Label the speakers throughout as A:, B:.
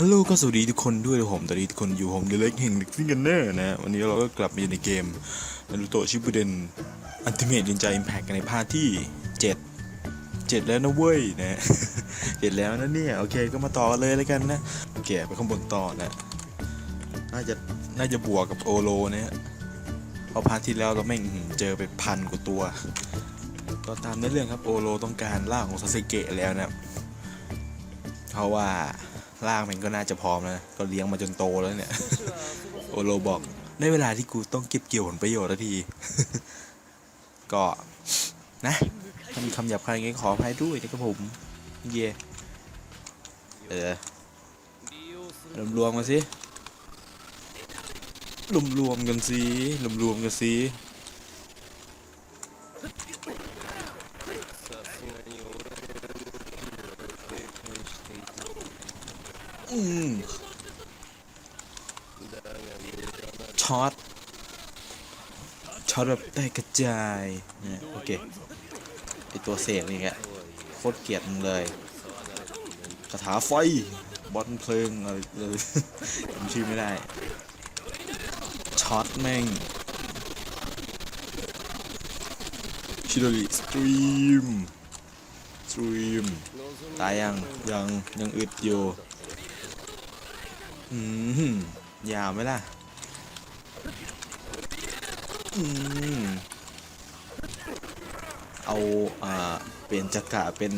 A: ฮัลโหลก็สวัสดีทุกคนด้วยผมตอนนี้ทุกคนอยู่ผมเดเล็กแห่งเด็กซิงกันเนอร์นะวันนี้เราก็กลับมาอยู่ในเกมนารูโตะชิบุเดนอันติเมตนินจาอิมแพคกันในภาคที่ 7 7 แล้วนะเว้ยนะเจ็ดแล้วนะเนี่ยโอเคก็มาต่อกันเลยแล้วกันนะโอเคไปข้างบนต่อนะน่าจะน่าจะบวกกับโอโลนะเพราะพาร์ทที่แล้วเราแม่งเจอไปพันกว่าตัว ก็ตามในเรื่องครับโอโลต้องการล่าของซาสึเกะแล้วนะเพราะว่า ร่างมันก็น่าจะพร้อมแล้วนะก็เลี้ยงมาจนโตแล้วเนี่ย โอโลบอกได้เวลาที่กูต้องเก็บเกี่ยวผลประโยชน์แล้วที ก็นะถ้ามีคำหยาบคายไงขออภัยด้วยนะครับผม เย่เออรวมรวมๆกันสิรวมรวมๆกันสิรวมรวมๆกันสิอืม ช็อต ช็อตแบบได้กระจายเนี่ยโอเค ไอตัวเสกนี่แกโคตรเกลียดมึงเลยคาถาไฟ บอลเพลิงอะไรเลยจำชื่อไม่ได้ ช็อตแม่ง ชิโดริสตรีม สตรีม ตายยัง ยัง ยังอึดอยู่ อืมยาวไหมล่ะ อืม เอาอ่าเปลี่ยนจักระเป็น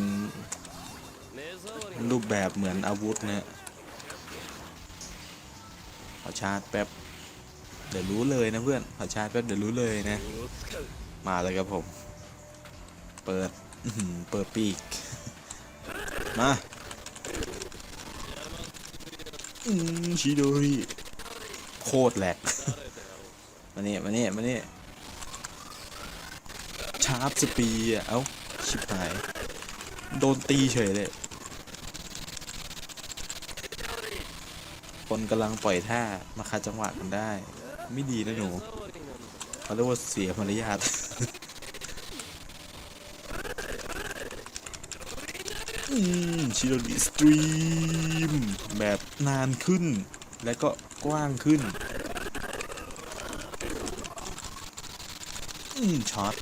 A: รูปแบบเหมือนอาวุธนะฮะขอชาร์จแป๊บ เดี๋ยวรู้เลยนะเพื่อนขอชาร์จแป๊บเดี๋ยวรู้เลยนะ มาเลยครับผม เปิดเปิดปีก มา อืมชิโดริโคตรแหลก มาเนี่ยมาเนี่ยมาเนี่ยชาร์ปสปีอะ เอ้า ชิบหาย โดนตีเฉยเลย คนกำลังปล่อยท่า มาคาจังหวะกันได้ ไม่ดีนะหนูเขาเรียกว่าเสียมารยาท อืม ชิโรดิสตรีมแบบนานขึ้น และก็กว้างขึ้นอืมช็อต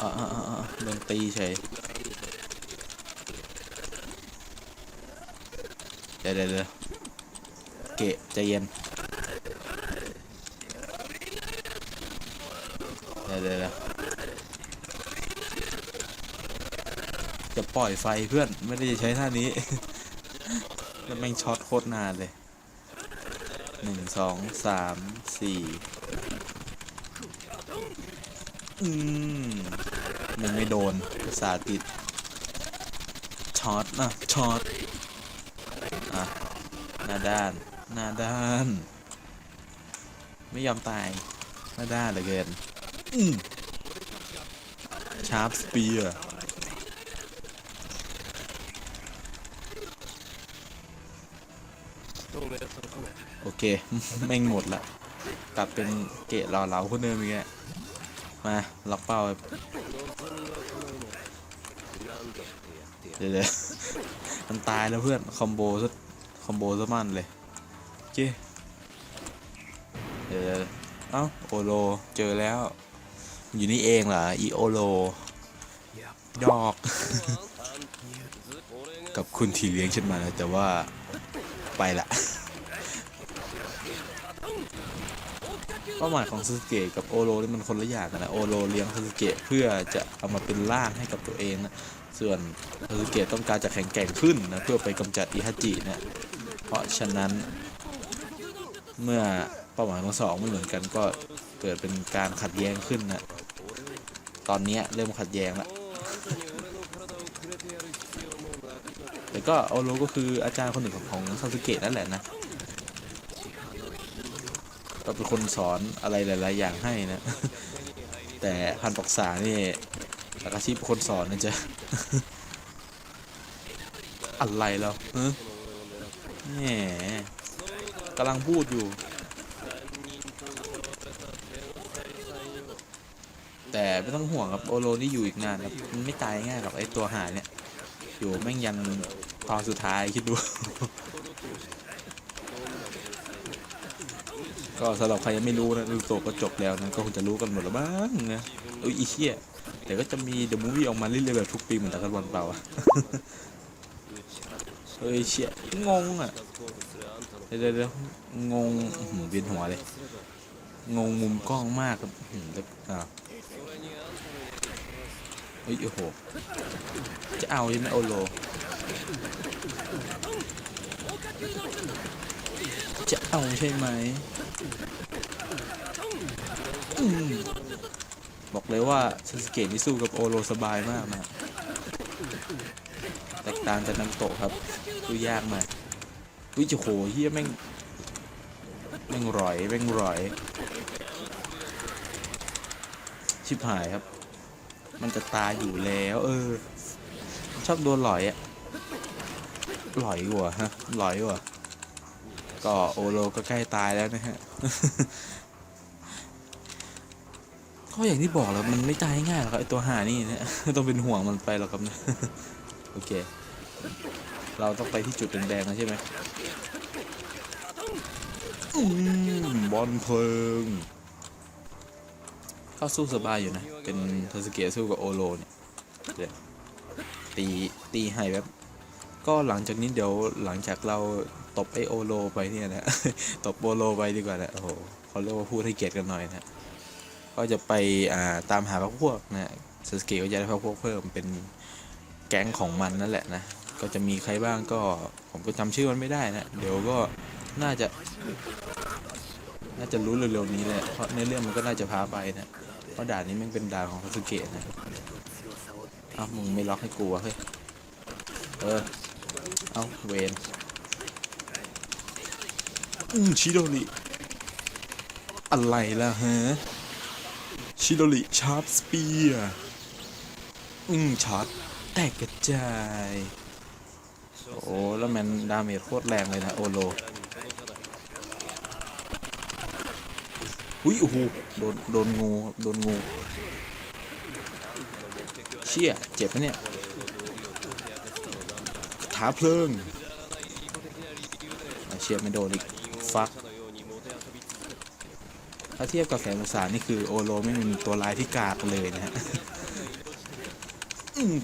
A: อ่าอ่าอ่าอ่าโดนตีเฉยเดเดี๋ยวเดี๋ยวเกะใจเย็นเดี๋ยวเดี๋ยวเดี๋ยว จะปล่อยไฟเพื่อนไม่ได้จะใช้ท่านี้ แล้วแม่งช็อตโคตรนานเลยหนึ่งสองสามสี่อืมมันไม่โดนสาติดช็อตนะช็อตอะหน้าด้านหน้าด้าน ไม่ยอมตายหน้าด้านเหลือเกินอืมชาร์ปสเปียร์ เค แม่งหมดละกลับเป็นเกะเหล่าคนเดิมอีกแล้วมาล็อกเป้าไว้เดี๋ยวๆมันตายแล้วเพื่อน คอมโบซะคอมโบซะมันเลยโอเคเดี๋ยวเอ้าโอโลเจอแล้ว อยู่นี่เองเหรออีโอโลดอก กับคุณที่เลี้ยงฉันมาแต่ว่าไปละ เป้าหมายของซาสึเกะกับโอโรนี่มันคนละอย่างกันนะโอโรเลี้ยงซาสึเกะเพื่อจะเอามาเป็นร่างให้กับตัวเองนะส่วนซาสึเกะต้องการจะแข็งแกร่งขึ้นนะเพื่อไปกำจัดอิฮาจินะเพราะฉะนั้น เมื่อเป้าหมายทั้งสองไม่เหมือนกันก็เกิดเป็นการขัดแย้งขึ้นนะตอนนี้เริ่มขัดแย้งละแต่ก็โอโรก็คืออาจารย์คนหนึ่งของของซาสึเกะนั่นแหละนะ ก็เป็นคนสอนอะไรหลาย ๆ อย่างให้นะ แต่พันปรักษานี่อากาชิเป็นคนสอนนะจ๊ะอะไรแล้วฮะแหมกำลังพูดอยู่ แต่ไม่ต้องห่วงครับโอโลนี่อยู่อีกนานครับมันไม่ตายง่ายหรอกไอตัวหาเนี่ย อยู่แม่งยันตอนสุดท้ายคิดดู ก็สำหรับใครยังไม่รู้นะนารูโตก็จบแล้วนะก็คงจะรู้กันหมดแล้วบ้างนะเอ้ยอีเชี่ยแต่ก็จะมีเดอะมูฟวี่ออกมาเรื่อยๆแบบทุกปีเหมือนตะกันบอลเปล่าอะเฮ้ยเชี่ยงงอะเดี๋ยวเดี๋ยวเดี๋ยวงงหือเวียนหัวเลยงงมุมกล้องมากครับอื้อหือแล้วอ่าเฮ้ยโอ้โหจะเอาใช่ไหมโอโลจะเอาใช่ไหม บอกเลยว่าซาสเกะนี่สู้กับโอโลสบายมากนะแตกต่างจากนังโตครับสู้ยากมากอุ้ยโอ้โหเฮียแม่งแม่งร่อยแม่งร่อย ชิบหายครับ มันจะตายอยู่แล้ว เออ ชอบโดนหลอยอะหลอยกว่าฮะหลอยกว่า ก็โอโลก็ใกล้ตายแล้วนะฮะก็อย่างที่บอกแล้วมันไม่ตายง่ายหรอกครับไอตัวหานี่นะต้องเป็นห่วงมันไปหรอกครับนะโอเค เราต้องไปที่จุดแดงๆแล้วใช่ไหมบอลเพลิงก็สู้สบายอยู่นะ เป็นทาสเกะสู้กับโอโลเนี่ยตีตีให้แบบ ก็หลังจากนี้เดี๋ยวหลังจากเราตบไอโอโลไปเนี่ยนะ ตบโอโลไปดีกว่านะโอ้โหเขาเรียกว่าพูดให้เกียรติกันหน่อยนะ ก็จะไปอ่าตามหาพวกพวกนะสสเกก็จะได้พวกพวกเพิ่มเป็นแก๊งของมันนั่นแหละนะ ก็จะมีใครบ้างก็ผมก็จำชื่อมันไม่ได้นะ เดี๋ยวก็น่าจะ น่าจะรู้เร็วๆนี้แหละ เพราะในเรื่องมันก็น่าจะพาไปนะ เพราะด่านนี้มันเป็นด่านของสสเกนะอ้ามึงไม่ล็อกให้กูวเฮ้ย เออ เอาเวนอืมชิโดริอะไรล่ะฮะ ชิโดริชาร์ปสเปียร์อืมช็อตแตกกระจาย โอ้แล้วมันดาเมจโคตรแรงเลยนะ โอโลอุ้ยโอ้โหโดนโดนงู โดนงู เชี่ย เจ็บไหมเนี่ยาเพลิงเชียร์ไม่โดนอีกฟักถ้าเทียบกับแสงอุตสานี่คือโอโลไม่มีตัวลายที่กากเลยนะฮะ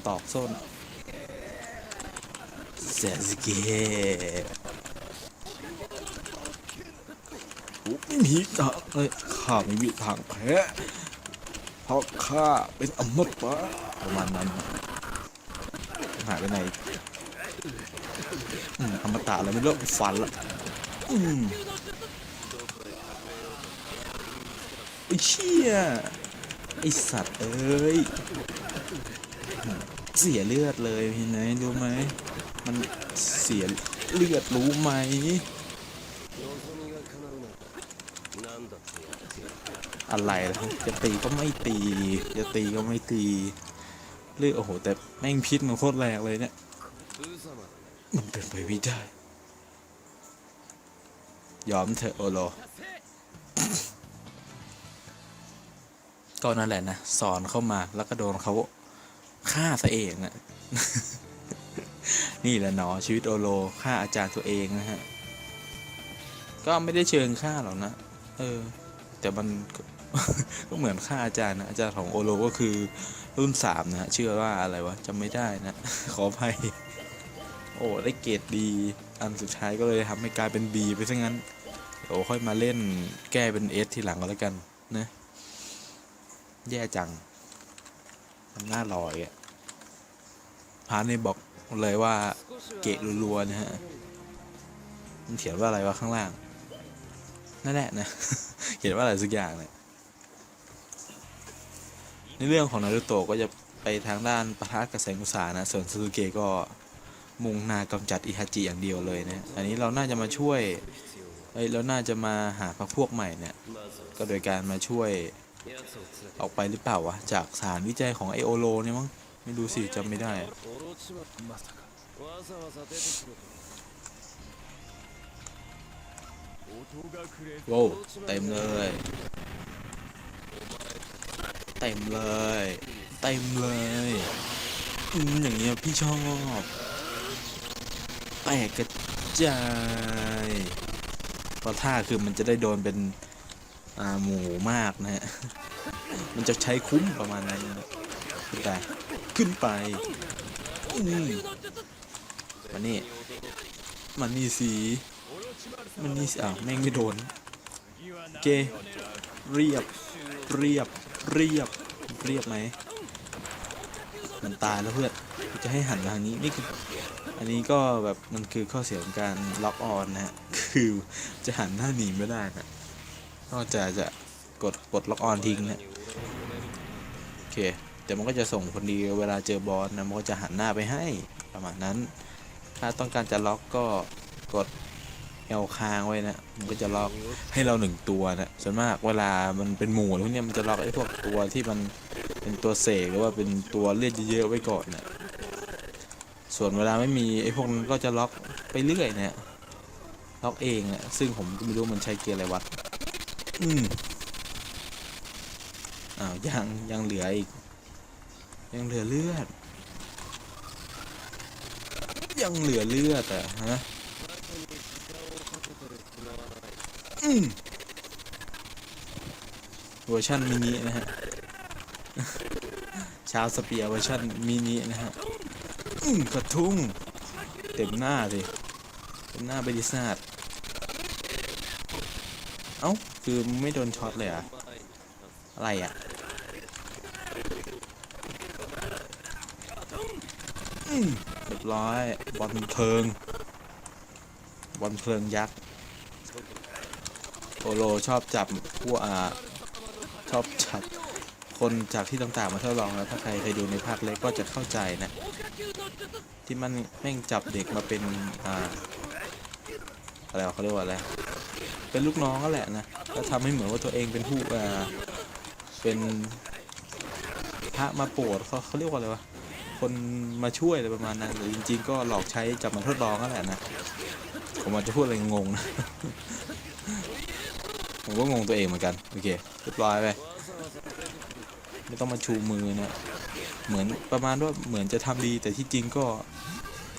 A: ตอกส้นเซสเกไม่มีทางเลยข้าไม่มีทางแพ้เพราะข้าเป็นอมตะประมาณนั้นหายไปไหน อืมอมตะแล้วไม่เลิกฟันละอืมไอ้เชี่ยไอสัตว์เอ้ยเสียเลือดเลยเห็นไหมรู้ไหมมันเสียเลือดรู้ไหมอะไรล่ะจะตีก็ไม่ตี จะตีก็ไม่ตี เลือดโอ้โหแต่แม่งพิษมันโคตรแรงเลยเนี่ย มันเป็นไปไม่ได้ ยอมเถอะโอโล ก็นั่นแหละนะ สอนเข้ามาแล้วก็โดนเขาฆ่าซะเองอะนี่แหละเนาะชีวิตโอโลฆ่าอาจารย์ตัวเองนะฮะ ก็ไม่ได้เชิงฆ่าหรอกนะ เออ แต่มันก็เหมือนฆ่าอาจารย์นะอาจารย์ของโอโลก็คือรุ่นสามนะฮะชื่อว่าอะไรวะจำไม่ได้นะ ขออภัย โอ้ได้เกรดดีอันสุดท้ายก็เลยทำให้กลายเป็น B ไปซะงั้นเดี๋ยวค่อยมาเล่นแก้เป็น S ทีหลังก็แล้วกันนะแย่จังมันน่าลอยอะพาร์ทนี่บอกเลยว่าเกะรัวๆนะฮะมันเขียนว่าอะไรวะข้างล่างนั่นแหละนะ เขียนว่าอะไรสักอย่างเนี่ยในเรื่องของนารูโตะก็จะไปทางด้านปะทะกับแสงอุตสานะ ส่วนซาสึเกะก็ มุ่งหน้ากำจัดอิฮาจิอย่างเดียวเลยนะอันนี้เราน่าจะมาช่วยเอ้ยเราน่าจะมาหาพรรคพวกใหม่เนี่ย ก็โดยการมาช่วยออกไปหรือเปล่าวะ จากสถานวิจัยของไอโอโลเนี่ยมั้ง ไม่รู้สิจำไม่ได้อะโว้วเต็มเลย เต็มเลย เต็มเลยอืมอย่างเงี้ยพี่ชอบ แตกกระจายเพราะท่าคือมันจะได้โดนเป็นอ่าหมูมากนะฮะ มันจะใช้คุ้มประมาณนั้นนะขึ้นไปขึ้นไปอืมมานี่มันนี่สี มันนี่สิอ้าวแม่งไม่โดนโอเคเรียบเรียบเรียบเรียบไหมมันตายแล้วเพื่อนจะให้หันมาทางนี้นี่คือ อันนี้ก็แบบมันคือข้อเสียของการล็อกออนนะฮะ คือจะหันหน้าหนีไม่ได้นะนอกจากจะกดกดล็อกออนทิ้งนะโอเค แต่มันก็จะส่งคนดีเวลาเจอบอสนะ มันก็จะหันหน้าไปให้ประมาณนั้น ถ้าต้องการจะล็อกก็กดเอลค้างไว้นะ มันก็จะล็อกให้เราหนึ่งตัวนะส่วนมากเวลามันเป็นหมู่พวกเนี้ยมันจะล็อกไอ้พวกตัวที่มันเป็นตัวเสกหรือว่าเป็นตัวเลือดเยอะๆไว้ก่อนนะ ส่วนเวลาไม่มีไอ้พวกนั้นก็จะล็อกไปเรื่อยเนี่ยล็อกเองอะซึ่งผมก็ไม่รู้มันใช้เกียร์อะไรวัดอืมอ้าวยังยังเหลืออีก ยังเหลือเลือด ยังเหลือเลือดอะฮะอืมเวอร์ชันมินินะฮะ ชาวสเปียร์เวอร์ชันมินินะฮะ อืมกระทุ้งเต็มหน้าสิเต็มหน้าไปดิซาดเอ้า คือไม่โดนช็อตเลยอะอะไรอะเรียบร้อยบอลเพลิง บอลเพลิงยักษ์โอโลชอบจับพวกอ่าชอบจับ คนจากที่ต่างๆมาทดลองแล้วถ้าใครเคยดูในภาคเล็กก็จะเข้าใจนะ ที่มันแม่งจับเด็กมาเป็นอ่าอะไรเขาเรียกว่าอะไรเป็นลูกน้องก็แหละนะแล้วทำให้เหมือนว่าตัวเองเป็นผู้อ่าเป็นพระมาโปรดเขาเขาเรียกว่าอะไรวะคนมาช่วยอะไรประมาณนั้นหรือจริง ๆ ก็หลอกใช้จับมาทดลองก็แหละนะผมอาจจะพูดอะไรงงนะผมก็งงตัวเองเหมือนกัน โอเคเรียบร้อยไป ไม่ต้องมาชูมือนะเหมือนประมาณว่าเหมือนจะทำดีแต่ที่จริงก็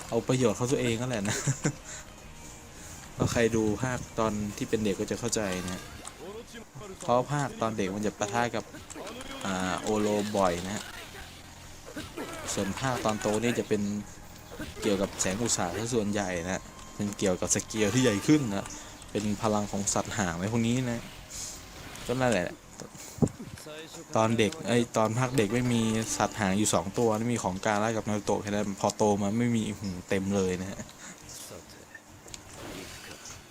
A: เอาประโยชน์เขาตัวเองนั่นแหละนะก็ใครดูภาคตอนที่เป็นเด็กก็จะเข้าใจนะเพราะภาคตอนเด็กมันจะปะทะกับอ่าโอโลบ่อยนะฮะส่วนภาคตอนโตนี่จะเป็นเกี่ยวกับแสงอุตสาหะส่วนใหญ่นะเป็นเกี่ยวกับสเกลที่ใหญ่ขึ้นนะเป็นพลังของสัตว์หางอะไรพวกนี้นะก็นั่นแหละ ตอนเด็กไอตอนภาคเด็กไม่มีสัตว์หางอยู่สองตัวไม่มีของการไล่กับนารูโตะแค่นั้นพอโตมาไม่มีหูเต็มเลยนะฮะ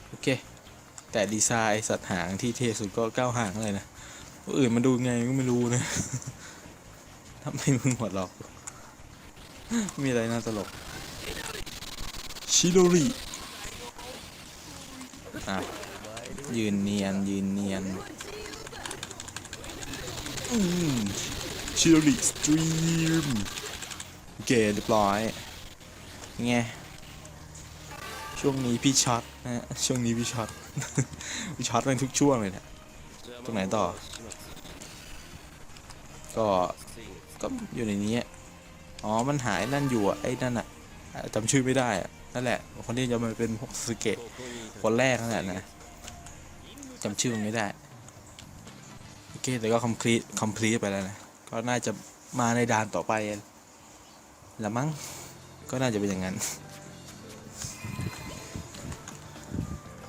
A: โอเค แต่ดีไซน์สัตว์หางที่เท่สุดก็เก้าหางเลยนะอื่นมันดูไงก็ไม่รู้นะทำไมมึงหัวเราะมีอะไรน่าตลกชิโดริอะยืนเนียนยืนเนียน ชิโดริสตรีมโอเคเรียบร้อยไงช่วงนี้พี่ช็อตนะฮะช่วงนี้พี่ช็อตพี่ช็อตเป็นทุกช่วงเลยเนะตรงไหนต่อ ก็ก็อยู่ในนี้อ๋อมันหายนั่นอยู่อะไอ้นั่นอะจำชื่อไม่ได้อะนั่นแหละคนที่จะมาเป็นพวกสเกตคนแรกนั่นแหละนะจำชื่อมันไม่ได้ เคแต่ก็คอมพลีทคอมพลีทไปแล้วนะ ก็น่าจะมาในด่านต่อไปละมั้ง ก็น่าจะเป็นอย่างนั้น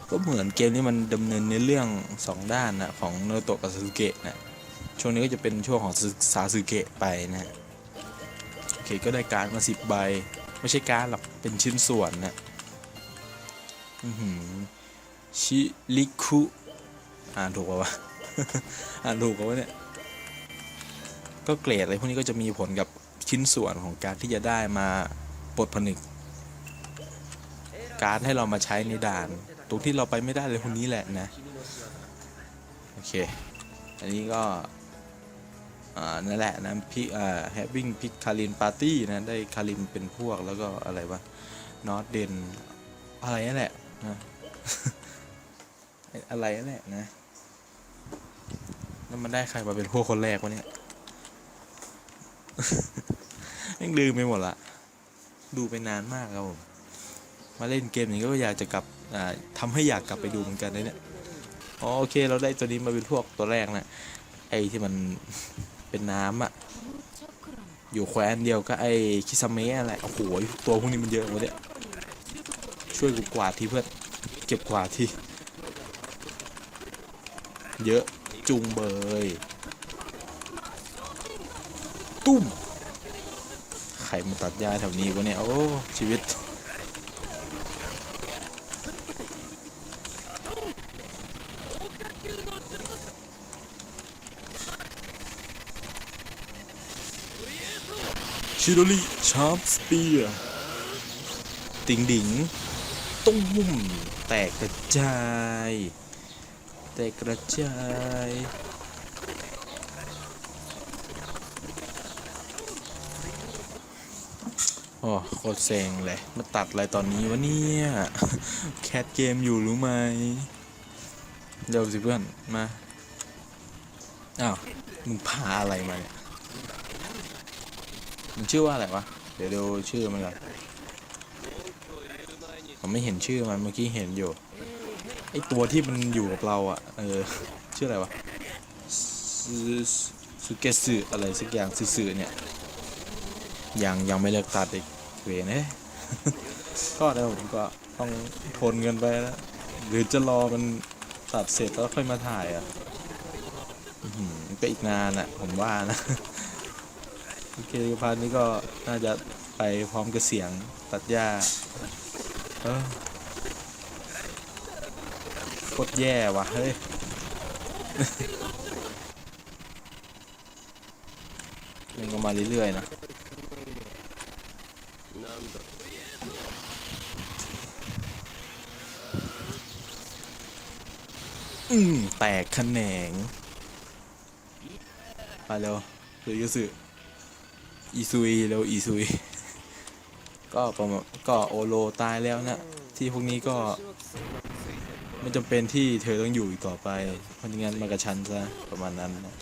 A: ก็เหมือนเกมนี้มันดำเนินในเรื่องสองด้านนะของโนโตะกับซาสึเกะนะ ช่วงนี้ก็จะเป็นช่วงของซาสึเกะไปนะโอเคก็ได้การดมาสิบใบ ไม่ใช่การดหรอก เป็นชิ้นส่วนนะอือหือชิริคุอ่านถูกป่าวะ อ่านถูกป่าวะเนี่ย ก็เกรดอะไรพวกนี้ก็จะมีผลกับชิ้นส่วนของการที่จะได้มาปลดผนึก การให้เรามาใช้ในด่าน ตรงที่เราไปไม่ได้เลยพวกนี้แหละนะ โอเค อันนี้ก็นั่นแหละนะพี่อ่า having pick คารินปาร์ตี้นะได้คารินเป็นพวกแล้วก็อะไรวะนอตเดนอะไรนั่นแหละนะอะไรนั่นแหละนะ แล้วมันได้ใครมาเป็นพวกคนแรกวะเนี่ยยังลืมไปหมดละ ดูไปนานมากครับผม มาเล่นเกมอย่างนี้ก็อยากจะกลับอ่าทำให้อยากกลับไปดูเหมือนกันนะเนี่ยอ๋อโอเค เราได้ตัวนี้มาเป็นพวกตัวแรกนะ ไอ้ที่มันเป็นน้ำอะอยู่แคว้นเดียวก็ไอ้คิซามะอะไรโอ้โหตัวพวกนี้มันเยอะหมดเนี่ยช่วยกูกวาดทีเพื่อนเก็บกวาดทีเยอะ จุงเบย ตุ้มใครมาตัดหญ้าแถวนี้วะเนี่ย โอ้ ชีวิต ชิโดริชาร์ปสเปียร์ติงดิงตุ้มแตกกระจาย ตกกระจายโอ้โคตรเซ็งเลย มาตัดอะไรตอนนี้วะเนี่ย แคทเกมอยู่รู้ไหมเร็วสิเพื่อน มา อ้าว มึงพาอะไรมาเนี่ย มันชื่อว่าอะไรวะ เดี๋ยวดูชื่อมันก่อนผมไม่เห็นชื่อมันเมื่อกี้เห็นอยู่ ไอตัวที่มันอยู่กับเราอะ เออ ชื่ออะไรวะซูเกสึอะไรสักอย่างซื่อเนี่ย ยังยังไม่เลิกตัดอีกเวรเอ้ยก็เดี๋ยวผมก็ต้องทนกันไปแล้วหรือจะรอมันตัดเสร็จแล้วค่อยมาถ่ายอะก็อีกนานอะ ผมว่านะ โอเคพาร์ทนี้ก็น่าจะไปพร้อมกับเสียงตัดหญ้า เออ คตรแย่ว่ะเฮ้ยมันก็มาเรื่อยๆนะอืมแตกแขนงไปเร็วหรือยูสึอีซุยเร็วอีซุย ก็ประมาณก็โอโลตายแล้วนะ ที่พวกนี้ก็ ไม่จำเป็นที่เธอต้องอยู่อีกต่อไป เพราะงั้นมากระชันซะประมาณนั้นนะ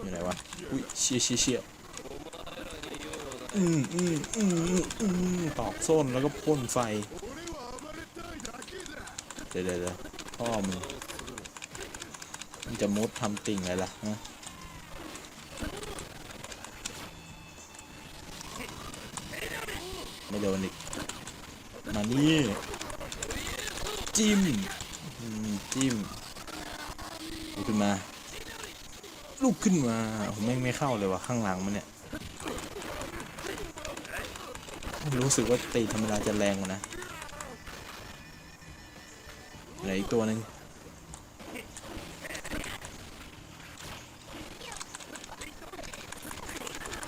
A: อยู่ไหนวะ อุ้ยเชี่ยเชี่ยเชี่ยอืมอืมอืมอืมอืมตอกส้นแล้วก็พ่นไฟเดี๋ยวเดี๋ยวเดี๋ยวพ่อมึงมันจะมุดทำติ่งอะไรล่ะฮะไม่โดนอีก มา นี่ จิ้มจิ้มลุกขึ้นมาลุกขึ้นมาผมแม่งไม่เข้าเลยว่ะข้างหลังมันเนี่ย รู้สึกว่าตีธรรมดาจะแรงกว่านะเหลืออีกตัวหนึ่ง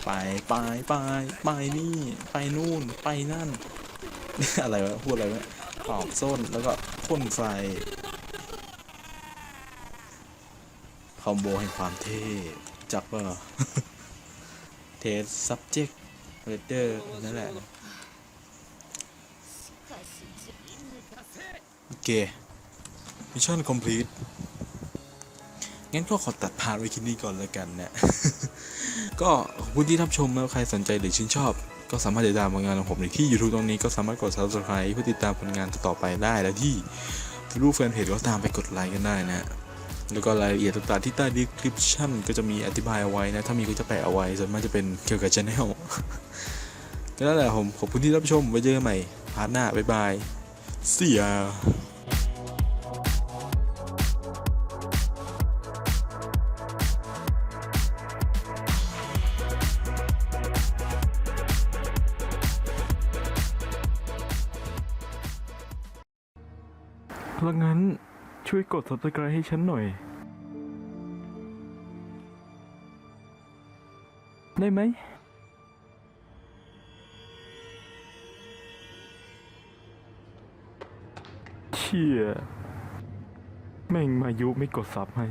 A: ไปไปไปไปนี่ ไปนู่น ไปนั่น อะไรวะ พูดอะไรวะตอกส้นแล้วก็พ่นไฟ คอมโบแห่งความเท่ จับว่าเทส subject reader นั่นแหละ โอเค มิชชั่นคอมพลีทงั้นก็ขอตัดพาร์ทไว้คินี้ก่อนแล้วกันนะ ก็ขอบคุณที่รับชมแล้วใครสนใจหรือชื่นชอบ ก็สามารถติดตามผลงานของผมในที่ YouTube ตรงนี้ก็สามารถกด subscribe เพื่อติดตามผลงานต่อไปได้และที่รูปแฟนเพจก็ตามไปกดไลค์กันได้นะแล้วก็รายละเอียดต่างๆที่ใต้ description ก็จะมีอธิบายเอาไว้นะ ถ้ามีก็จะแปะเอาไว้ส่วนมากจะเป็นเกี่ยวกับ channel ก็นั่นแหละผมขอบคุณที่รับชมไว้เจอกันใหม่พาร์ทหน้า บ๊ายบาย See ya
B: ถ้างั้นช่วยกด subscribe ให้ฉันหน่อย ได้ไหม เชี่ย แม่งมายุไม่กดซับให้